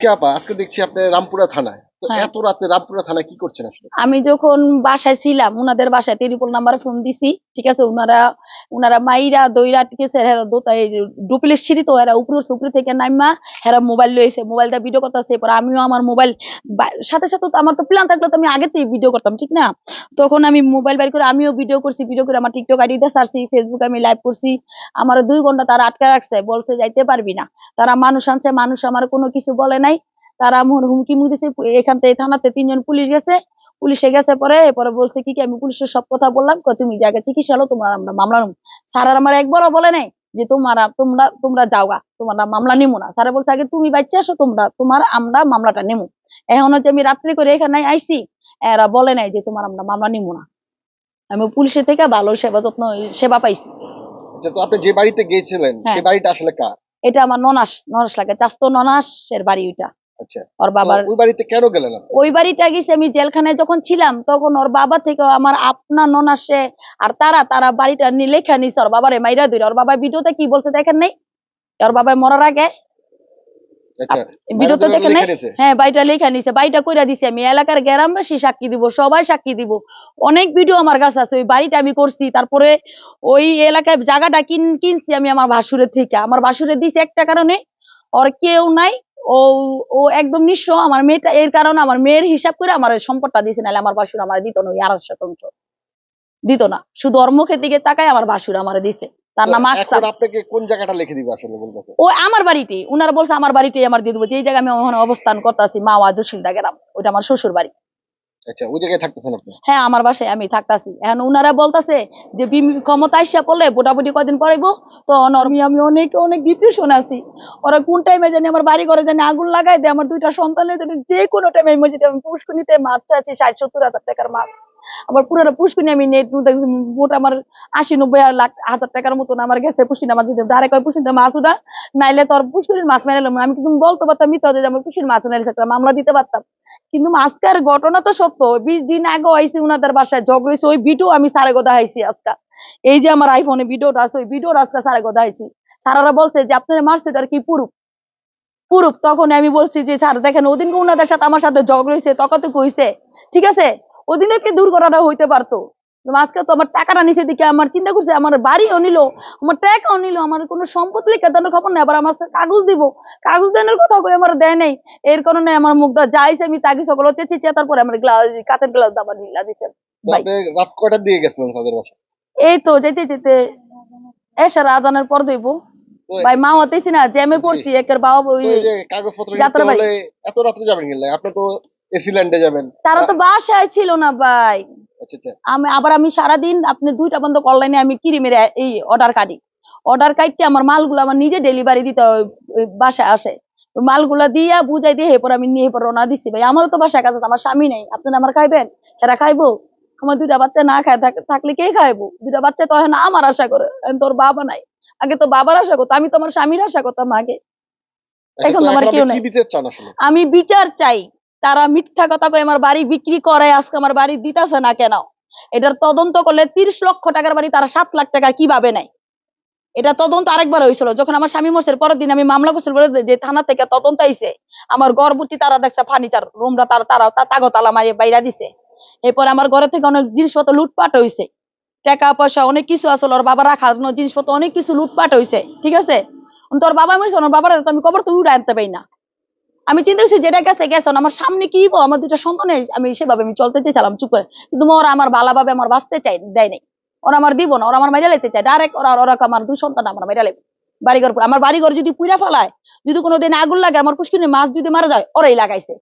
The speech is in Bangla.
কে আপা? আজকে দেখছি আপনি রামপুরা থানায়। তো হ্যাঁ। এত রাতে রামপুরা থানায় কি করছেন আসলে? আমি যখন বাসায় ছিলাম উনাদের বাসায় টেলিফোন নাম্বারে ফোন দিছি ঠিক আছে? উনারা উনারা মাইরা দইরা ঠিক আছে? হেরা দোতা ডুপ্লিস ছিড়ি তো উপরে উপরে থেকে নাইমা হেরা মোবাইল লইছে। মোবাইলটা ভিডিও করতেছে পরে আমিও আমার মোবাইল সাথে সাথে তো আমার তো প্ল্যান থাকলে তো আমি আগে থেকে ভিডিও করতাম ঠিক না? তখন আমি মোবাইল বের করে আমিও ভিডিও করছি ভিডিও করে আমার টিকটক আইডিতে ছাড়ছি ফেসবুকে আমি লাইভ করছি। আমার দুই ঘণ্টা তারা আটকে রাখছে বলছে যাইতে পারবি না। তারা মানুষ আনছে মানুষ আমার কোনো কিছু বলে নাই। তারা আমার হুমকি মুখ দিছে। এখান থেকে থানাতে তিনজন পুলিশ গেছে। পুলিশে গেছে পরে পরে বলছে কি কি আমি পুলিশের সব কথা বললাম তুমি জায়গায় চিকিৎসা হলো তোমার আমরা মামলা নেব স্যার আমার একবারও বলে নাই যে তোমার তোমরা তোমরা যাওগা তোমার মামলা নিমো না। স্যার বলছে আগে তুমি বাচ্চা আসো তোমরা তোমার আমরা মামলাটা নেব এখন হচ্ছে আমি রাত্রি করে এখানে আইসি এরা বলে নাই যে তোমার আমরা মামলা নিমো না। আমি পুলিশের থেকে ভালো সেবা যত্ন সেবা পাইছি। আচ্ছা তো আপনি যে বাড়িতে গিয়েছিলেন হ্যাঁ। সেই বাড়িটা আসলে কার? এটা আমার ননাস ননাস লাগে চাস্তো ননাসের বাড়ি ওইটা। আচ্ছা। ওর বাবার ওই বাড়িতে কেন গেলেন ওই বাড়িটা গেছি আমি জেলখানায় যখন ছিলাম তখন ওর বাবা থেকে আমার আপনা ননাসে আর তারা তারা বাড়িটা লেখা নিছে ওর বাবারে মাইরা দিল। ওর বাবা ভিডিওতে কি বলছে দেখেন নাই? ওর বাবা মরার আগে। আচ্ছা দেখেন নাই? লিখে নিয়েছে? হ্যাঁ বাড়িটা লেখা নিছে। বাড়িটা কইরা দিছি আমি এলাকার গ্রামবাসী সাক্ষী দিব সবাই সাক্ষী দিব। অনেক ভিডিও আমার কাছে আছে ওই বাড়িটা আমি করছি। তারপরে ওই এলাকায় জায়গাটা কিন কিনছি আমি আমার ভাসুরের থেকে। আমার ভাসুরের দিছি একটা কারণে ওর কেউ নাই ও ও একদম নিঃস্ব। আমার মেয়েটা এর কারণে আমার মেয়ের হিসাব করে আমার ওই সম্পদটা দিয়েছে নাহলে আমার বাসুর আমার দিত না ওই আড়াই শতাংশ। দিত না। শুধু ওর মুখের দিকে তাকায় আমার বাসুর আমার দিছে। তার নাম আকসাম আপনাকে কোন জায়গাটা লিখে দিবে আসলে বলতে ও আমার বাড়িটি। উনারা বলছে আমার বাড়িতেই আমার দিয়ে দেবো। যে জায়গায় আমি ওখানে অবস্থান করতেছি মাওয়া শিলদা গ্রাম ওইটা আমার শ্বশুর বাড়ি আচ্ছা ওই জায়গায় থাকতেছেন আপনি? হ্যাঁ আমার বাসায় আমি থাকতাছি। এখন উনারা বলতাছে যে ক্ষমতা পড়লে কদিন তো আমি অনেক অনেক ডিপ্রেশন আছি। ওরা কোন টাইমে জানি আমার বাড়ি ঘরে জানি আগুন লাগাই দেয়, আমার দুইটা সন্তানের জন্য যে কোনো টাইমে মসজিদে আমি পুষ্কুনিতে মাছ ষাট সত্তর হাজার টাকার মাছ। আবার পুরোটা পুষ্কুনি আমি নেট দেখছি, মোট আমার আশি নব্বই লাখ, হাজার টাকার মতন আমার গেছে পুষ্কিনি মাছ দিতে ডাইরেক্ট ওই পুষ্কিনিতে মাছ উঠা, নাইলে তোর পুষ্কুনির মাছ মেরে আমি কিন্তু বলতে পারতাম, মিথ্যা যে আমার পুষ্কির মাছ নাইলে একটা মামলা দিতে পারতাম। কিন্তু আজকের ঘটনা তো সত্য। বিশ দিন আগে আইসি উনাদের বাসায় হয়েছে ওই ভিডিও আমি সারে গোদা হাইছি আজকা। এই যে আমার আইফোনে ভিডিওটা আছে, ওই ভিডিওটা আজকে সারে গোদা হাইছি সারারা বলছে যে, আপনার মারছে আর কি পুরুপ? পুরুপ, তখন আমি বলছি যে, স্যার, দেখেন, ওদিনকে উনাদের সাথে আমার সাথে ঝগড়া হয়েছে তখন তো কইছে ঠিক আছে? ওদিনে কি দুর্ঘটনা হইতে পারতো? আজকে তো আমার টাকাটা নিচে দিকে আমার চিন্তা করছে আমার বাড়িও নিল আমার টাকাও নিল আমার কোনো সম্পদ লিখে দেওয়ার খবর নেই আবার আমার কাগজ দিব। কাগজ দেওয়ার কথা কই আমার দেয় নাই এর কারণে আমার মুখ যাইছে আমি তাকে সকল চেঁচি চেতার পরে আমার গ্লাস কাঁচের গ্লাস দাবার ঢিলা দিছে। রাত কয়টা দিয়ে গেছিলেন তাদের বাসায় এই তো যেতে যেতে এসার আজানের পর দইব ভাই মা হতেছি না জ্যামে পড়ছি একের বাবা ওই কাগজপত্র। এত রাত্রে যাবেন আপনি তো এসি ল্যান্ডে যাবেন। তারা তো বাসায় ছিল না ভাই আমি আবার আমি সারাদিন আপনি দুইটা বন্ধ অনলাইনে আমি কিরিমের এই অর্ডার কাটি। অর্ডার কাটতে আমার মালগুলো আমার নিজে ডেলিভারি দিতে বাসায় আসে। মালগুলা দিয়া বুঝাই দিয়ে এরপর আমি নিয়ে এরপর রওনা দিছি। ভাই আমারও তো বাসায় কাছে আমার স্বামী নেই। আপনারা আমার খাইবেন? সেটা খাইবো? আমার দুইটা বাচ্চা না খায় থাকলে কে খাইবো? দুইটা বাচ্চা তো এখন আমার আশা করে তোর বাবা নাই। আগে তো বাবার আশা করতো আমি তো আমার স্বামীর আশা করতাম আগে। আচ্ছা, এখন আমার কেউ নাই। বিচার আমি বিচার চাই। তারা মিথ্যা কথা কয়ে আমার বাড়ি বিক্রি করে, আজকে আমার বাড়ি দিতেছে না কেন? এটার তদন্ত করলে তিরিশ লক্ষ টাকার বাড়ি তারা সাত লাখ টাকা কীভাবে নেয়? এটা তদন্ত আরেকবার হয়েছিল, যখন আমার স্বামী মরছে পরের দিন আমি মামলা করছিল যে থানা থেকে তদন্ত আইছে, আমার গর্ভবতী তারা দেখছে ফার্নিচার, রুমটা তারা তারা তা তাগতালা মারিয়ে বাইরা দিছে। এরপর আমার ঘরে থেকে অনেক জিনিসপত্র লুটপাট হয়েছে টাকা, পয়সা, অনেক কিছু আসলে ওর বাবা রাখার জিনিসপত্র, অনেক কিছু লুটপাট হয়েছে ঠিক আছে? তোর বাবা মরেছে, ওর বাবার আমি কবর তো উড়ে আনতে পারি না। আমি চিন্তা করছি যেটা গেছে গেছে আমার সামনে কি? আমার দুটা সন্তান, আমি সেভাবে আমি চলতে চাইছিলাম, চুপ করে। কিন্তু ওরা আমার ভালোভাবে আমার বাঁচতে চাই দেয় নাই। ওরা আমার দিব না, ওরা আমার মাইরা লাইতে চায়। ডাইরেক্ট ওরা ওরা আমার দুই সন্তান, আমার মাইরা লাইবে। বাড়িঘর আমার বাড়িঘর যদি পুরা ফেলায়, যদি কোনোদিন আগুন লাগে, আমার পুষ্কিনে মাছ যদি মারা যায়, ওরাই লাগাইছে।